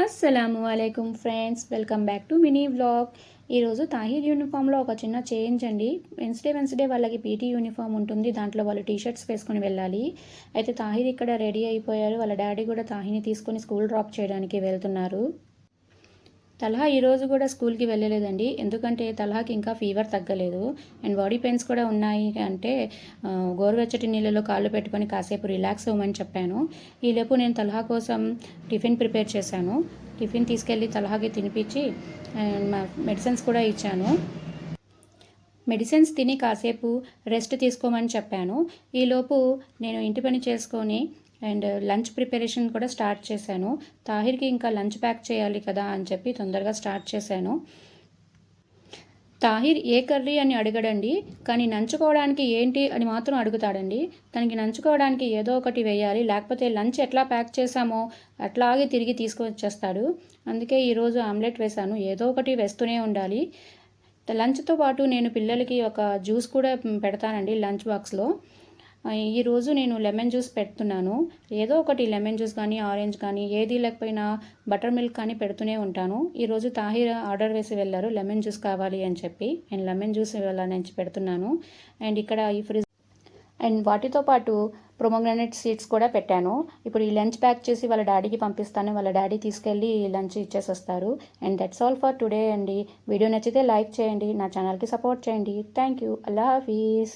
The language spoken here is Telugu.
అస్సలాము అలైకుం friends welcome back to mini vlog ఈరోజు తాహిర్ యూనిఫామ్లో ఒక చిన్న చేంజ్ అండి. వెన్స్డే వెన్స్డే వాళ్ళకి పీటీ యూనిఫామ్ ఉంటుంది. దాంట్లో వాళ్ళు టీ షర్ట్స్ వేసుకొని వెళ్ళాలి. అయితే తాహిర్ ఇక్కడ రెడీ అయిపోయారు. వాళ్ళ డాడీ కూడా తాహిని తీసుకొని స్కూల్ డ్రాప్ చేయడానికి వెళ్తున్నారు. తలహా ఈరోజు కూడా స్కూల్కి వెళ్ళలేదండి. ఎందుకంటే తలహాకి ఇంకా ఫీవర్ తగ్గలేదు. అండ్ బాడీ పెయిన్స్ కూడా ఉన్నాయి అంటే గోరువెచ్చటి నీళ్ళలో కాళ్ళు పెట్టుకొని కాసేపు రిలాక్స్ అవ్వమని చెప్పాను. ఈలోపు నేను తలహా కోసం టిఫిన్ ప్రిపేర్ చేశాను. టిఫిన్ తీసుకెళ్ళి తలహాకి తినిపించి అండ్ మా మెడిసిన్స్ కూడా ఇచ్చాను. మెడిసిన్స్ తిని కాసేపు రెస్ట్ తీసుకోమని చెప్పాను. ఈలోపు నేను ఇంటి పని చేసుకొని అండ్ లంచ్ ప్రిపరేషన్ కూడా స్టార్ట్ చేశాను. తాహిర్కి ఇంకా లంచ్ ప్యాక్ చేయాలి కదా అని చెప్పి తొందరగా స్టార్ట్ చేశాను. తాహిర్ ఏ కర్రీ అని అడగడండి కానీ నంచుకోవడానికి ఏంటి అని మాత్రం అడుగుతాడండి. తనకి నంచుకోవడానికి ఏదో ఒకటి వేయాలి లేకపోతే లంచ్ ఎట్లా ప్యాక్ చేశామో అట్లాగే తిరిగి తీసుకొచ్చేస్తాడు. అందుకే ఈరోజు ఆమ్లెట్ వేశాను. ఏదో ఒకటి వేస్తూనే ఉండాలి. లంచ్తో పాటు నేను పిల్లలకి ఒక జ్యూస్ కూడా పెడతానండి లంచ్ బాక్స్లో. ఈరోజు నేను లెమన్ జ్యూస్ పెడుతున్నాను. ఏదో ఒకటి లెమన్ జ్యూస్ కానీ ఆరెంజ్ కానీ ఏది లేకపోయినా బటర్ మిల్క్ కానీ పెడుతూనే ఉంటాను. ఈరోజు తాహిర్ ఆర్డర్ వేసి వెళ్ళారు. లెమన్ జ్యూస్ కావాలి అని చెప్పి. నేను లెమన్ జ్యూస్ వెళ్ళాలని పెడుతున్నాను. అండ్ ఇక్కడ ఈ ఫ్రిజ్ అండ్ వాటితో పాటు ప్రొమోగ్రానైట్ సీడ్స్ కూడా పెట్టాను. ఇప్పుడు ఈ లంచ్ ప్యాక్ చేసి వాళ్ళ డాడీకి పంపిస్తాను. వాళ్ళ డాడీ తీసుకెళ్ళి లంచ్ ఇచ్చేసి వస్తారు and that's all for today అండి. వీడియో నచ్చితే లైక్ చేయండి. నా ఛానల్కి సపోర్ట్ చేయండి. Thank you. అల్లా హాఫీజ్.